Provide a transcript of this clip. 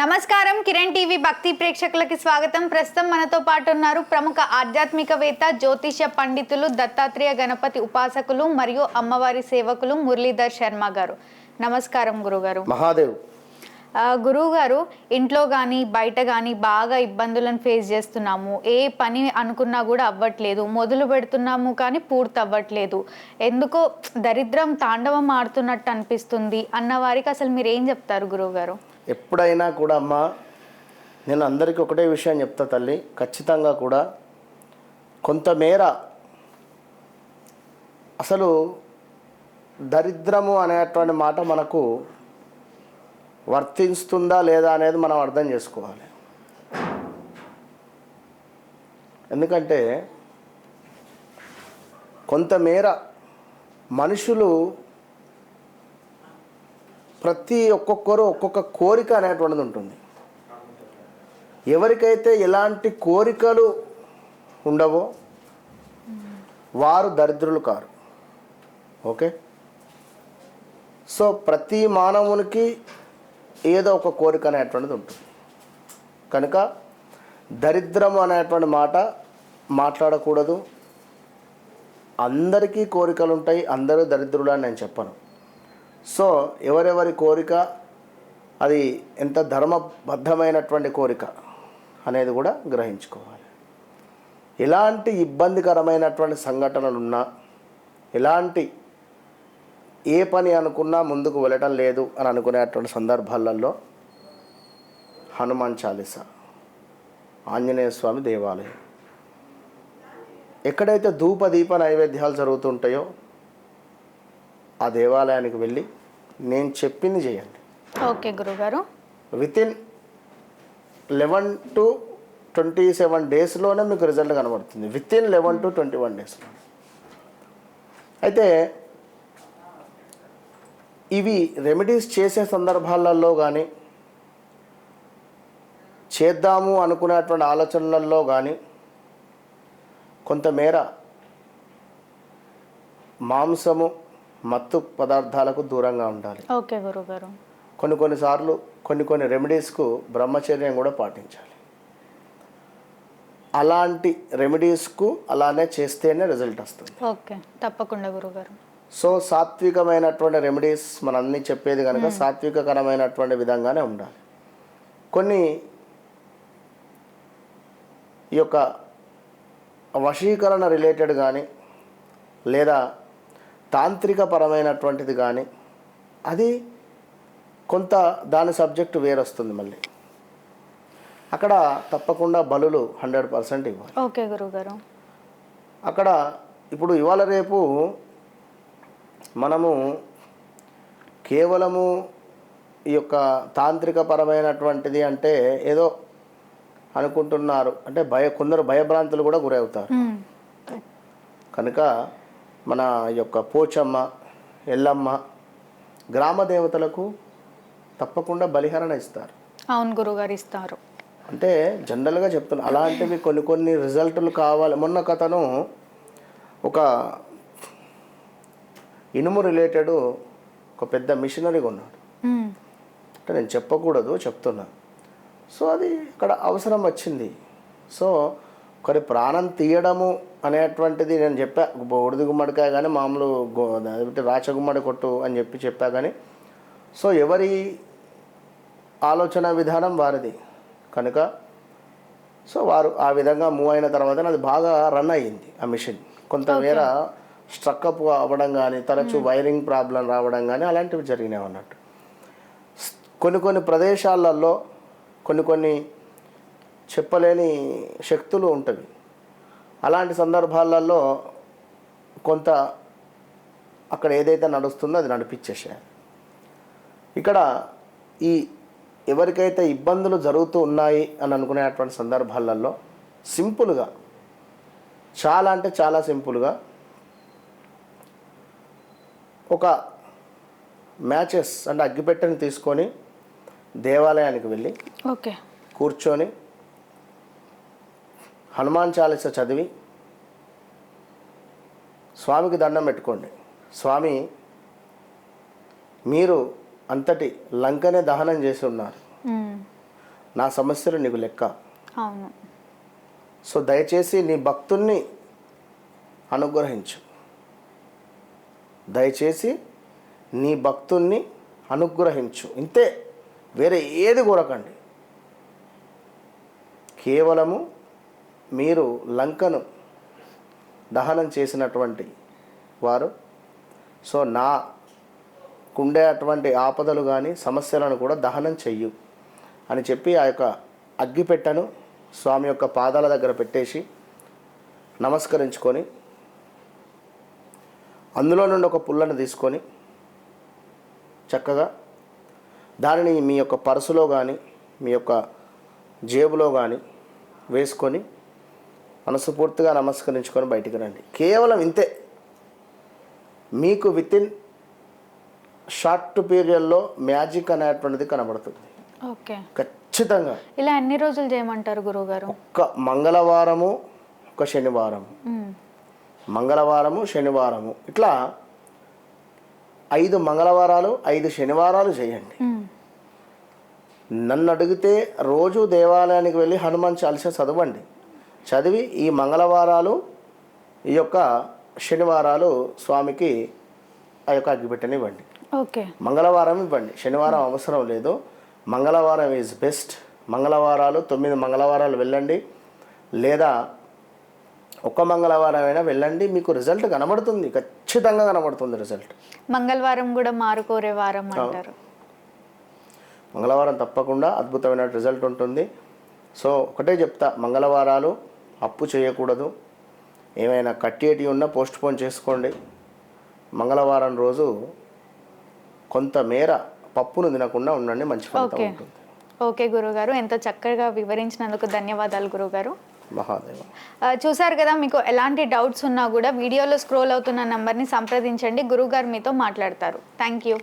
నమస్కారం. కిరణ్ టీవీ భక్తి ప్రేక్షకులకి స్వాగతం. ప్రస్తుతం మనతో పాటు ఉన్నారు ప్రముఖ ఆధ్యాత్మికవేత్త జ్యోతిష పండితులు దత్తాత్రేయ గణపతి ఉపాసకులు మరియు అమ్మవారి సేవకులు మురళీధర్ శర్మ గారు. నమస్కారం గురుగారు. మహాదేవ్. గురువు గారు ఇంట్లో కానీ బయట కానీ బాగా ఇబ్బందులను ఫేస్ చేస్తున్నాము. ఏ పని అనుకున్నా కూడా అవ్వట్లేదు. మొదలు పెడుతున్నాము కానీ పూర్తి అవ్వట్లేదు. ఎందుకో దరిద్రం తాండవం ఆడుతున్నట్టు అనిపిస్తుంది. అన్న వారికి అసలు మీరు ఏం చెప్తారు గురువు గారు ఎప్పుడైనా కూడా అమ్మ నేను అందరికీ ఒకటే విషయం చెప్తా తల్లి ఖచ్చితంగా కూడా కొంతమేర అసలు దరిద్రము అనేటువంటి మాట మనకు వర్తిస్తుందా లేదా అనేది మనం అర్థం చేసుకోవాలి. ఎందుకంటే కొంతమేర మనుషులు ప్రతి ఒక్కొక్కరు ఒక్కొక్క కోరిక అనేటువంటిది ఉంటుంది. ఎవరికైతే ఎలాంటి కోరికలు ఉండవో వారు దరిద్రులు కారు. ఓకే? సో ప్రతి మానవునికి ఏదో ఒక కోరిక అనేటువంటిది ఉంటుంది. కనుక దరిద్రం అనేటువంటి మాట మాట్లాడకూడదు. అందరికీ కోరికలు ఉంటాయి అందరూ దరిద్రులు అని నేను చెప్పను. సో ఎవరెవరి కోరిక అది ఎంత ధర్మబద్ధమైనటువంటి కోరిక అనేది కూడా గ్రహించుకోవాలి. ఎలాంటి ఇబ్బందికరమైనటువంటి సంఘటనలు ఉన్నా ఎలాంటి ఏ పని అనుకున్నా ముందుకు వెళ్ళటం లేదు అని అనుకునేటువంటి సందర్భాలలో హనుమాన్ చాలీస ఆంజనేయ స్వామి దేవాలయం. ఎక్కడైతే ధూప దీప నైవేద్యాలు జరుగుతుంటాయో ఆ దేవాలయానికి వెళ్ళి నేను చెప్పింది చేయండి. ఓకే గురుగారు. Within eleven to twenty seven డేస్లోనే మీకు రిజల్ట్ కనబడుతుంది. Within eleven to twenty one డేస్లో అయితే ఇవి రెమెడీస్ చేసే సందర్భాలలో కానీ చేద్దాము అనుకునేటువంటి ఆలోచనలలో కానీ కొంతమేర మాంసము మత్తు పదార్థాలకు దూరంగా ఉండాలి. ఓకే గురుగారు కొన్ని కొన్నిసార్లు కొన్ని కొన్ని రెమెడీస్కు బ్రహ్మచర్యం కూడా పాటించాలి. అలాంటి రెమెడీస్కు అలానే చేస్తేనే రిజల్ట్ వస్తుంది. ఓకే తప్పకుండా గురుగారు సో సాత్వికమైనటువంటి రెమెడీస్ మనం అన్ని చెప్పేది కనుక సాత్వికకరమైనటువంటి విధంగానే ఉండాలి. కొన్ని ఈ యొక్క వశీకరణ రిలేటెడ్ కానీ లేదా తాంత్రిక పరమైనటువంటిది కానీ అది కొంత దాని సబ్జెక్టు వేరొస్తుంది మళ్ళీ. అక్కడ తప్పకుండా బలులు హండ్రెడ్ పర్సెంట్ ఇవ్వాలి. ఓకే గురుగారు అక్కడ ఇప్పుడు ఇవాళ రేపు మనము కేవలము ఈ యొక్క తాంత్రిక పరమైనటువంటిది అంటే ఏదో అనుకుంటున్నారు. అంటే భయ కొందరు భయభ్రాంతులు కూడా గురవుతారు. కనుక మన యొక్క పోచమ్మ ఎల్లమ్మ గ్రామ దేవతలకు తప్పకుండా బలిహరణ ఇస్తారు. అవును గురుగారు ఇస్తారు. అంటే జనరల్గా చెప్తున్నా అలాంటివి కొన్ని కొన్ని రిజల్ట్లు కావాలి. మొన్న కథను ఒక ఇనుము రిలేటెడ్ ఒక పెద్ద మిషనరీ కొన్నాడు. మ్మ్. అంటే నేను చెప్పకూడదు చెప్తున్నా. సో అది ఇక్కడ అవసరం వచ్చింది. సో ఒకరి ప్రాణం తీయడము అనేటువంటిది నేను చెప్పా. బొడిది గుమ్మడికాయ కానీ మామూలు గో- అదేంటి రాచ గుమ్మడి కొట్టు అని చెప్పి చెప్పా కానీ సో ఎవరి ఆలోచన విధానం వారిది. కనుక సో వారు ఆ విధంగా మూవ్ అయిన తర్వాత అది బాగా రన్ అయ్యింది ఆ మిషన్ కొంతమేర స్ట్రక్ అప్ అవ్వడం కానీ తరచూ వైరింగ్ ప్రాబ్లం రావడం కానీ అలాంటివి జరిగినాయి అన్నట్టు. కొన్ని కొన్ని ప్రదేశాలలో కొన్ని కొన్ని చెప్పలేని శక్తులు ఉంటవి. అలాంటి సందర్భాలలో కొంత అక్కడ ఏదైతే నడుస్తుందో అది నడిపించేసేయాలి ఇక్కడ ఈ ఎవరికైతే ఇబ్బందులు జరుగుతూ ఉన్నాయి అని అనుకునేటువంటి సందర్భాలలో సింపుల్గా చాలా అంటే చాలా సింపుల్గా ఒక మ్యాచెస్ అంటే అగ్గిపెట్టెని తీసుకొని దేవాలయానికి వెళ్ళి ఓకే. కూర్చొని హనుమాన్ చాలీస చదివి స్వామికి దండం పెట్టుకోండి. స్వామి మీరు అంతటి లంకనే దహనం చేసి ఉన్నారు. నా సమస్యలు నీకు లెక్క. అవును. సో దయచేసి నీ భక్తుణ్ణి అనుగ్రహించు. దయచేసి నీ భక్తుణ్ణి అనుగ్రహించు. ఇంతే వేరే ఏది కోరకండి. కేవలము మీరు లంకను దహనం చేసినటువంటి వారు సో నా కుండే అటువంటి ఆపదలు కానీ సమస్యలను కూడా దహనం చెయ్యు అని చెప్పి ఆ యొక్క అగ్గిపెట్టెను స్వామి యొక్క పాదాల దగ్గర పెట్టేసి నమస్కరించుకొని అందులో నుండి ఒక పుల్లను తీసుకొని చక్కగా దానిని మీ యొక్క పర్సులో కానీ మీ యొక్క జేబులో కానీ వేసుకొని మనస్ఫూర్తిగా నమస్కరించుకొని బయటికి రండి. కేవలం ఇంతే. మీకు విత్ ఇన్ షార్ట్ పీరియడ్లో మ్యాజిక్ అనేటువంటిది కనబడుతుంది. ఓకే. ఖచ్చితంగా. ఇలా ఎన్ని రోజులు చేయమంటారు గురువుగారు? ఒక్క మంగళవారము ఒక శనివారము. మ్మ్. మంగళవారము శనివారము. ఇట్లా ఐదు మంగళవారాలు ఐదు శనివారాలు చేయండి. నన్ను అడిగితే రోజు దేవాలయానికి వెళ్ళి హనుమాన్ చాలీసా చదవండి. చదివి ఈ మంగళవారాలు ఈ యొక్క శనివారాలు స్వామికి ఆ యొక్క అగ్గిపెట్టెని ఇవ్వండి ఓకే. మంగళవారం ఇవ్వండి. శనివారం అవసరం లేదు. మంగళవారం ఈజ్ బెస్ట్ మంగళవారాలు తొమ్మిది మంగళవారాలు వెళ్ళండి. లేదా ఒక్క మంగళవారం అయినా వెళ్ళండి. మీకు రిజల్ట్ కనబడుతుంది. ఖచ్చితంగా కనబడుతుంది రిజల్ట్ మంగళవారం కూడా మారుకోరే వారం అంటారు. మంగళవారం తప్పకుండా అద్భుతమైన రిజల్ట్ ఉంటుంది. సో ఒకటే చెప్తా. మంగళవారాలు అప్పు చేయకూడదు. ఏమైనా కట్టేటి ఉన్నా పోస్ట్ పోన్ చేసుకోండి. మంగళవారం రోజు కొంతమేర పప్పును తినకుండా ఉండండి మంచి ఫలితం ఓకే. ఉంటుంది. ఓకే గురుగారు ఎంతో చక్కగా వివరించినందుకు ధన్యవాదాలు గురుగారు. మహాదేవ. చూశారు కదా మీకు ఎలాంటి డౌట్స్ ఉన్నా కూడా వీడియోలో స్క్రోల్ అవుతున్న నంబర్ని సంప్రదించండి. గురుగారు మీతో మాట్లాడతారు. Thank you.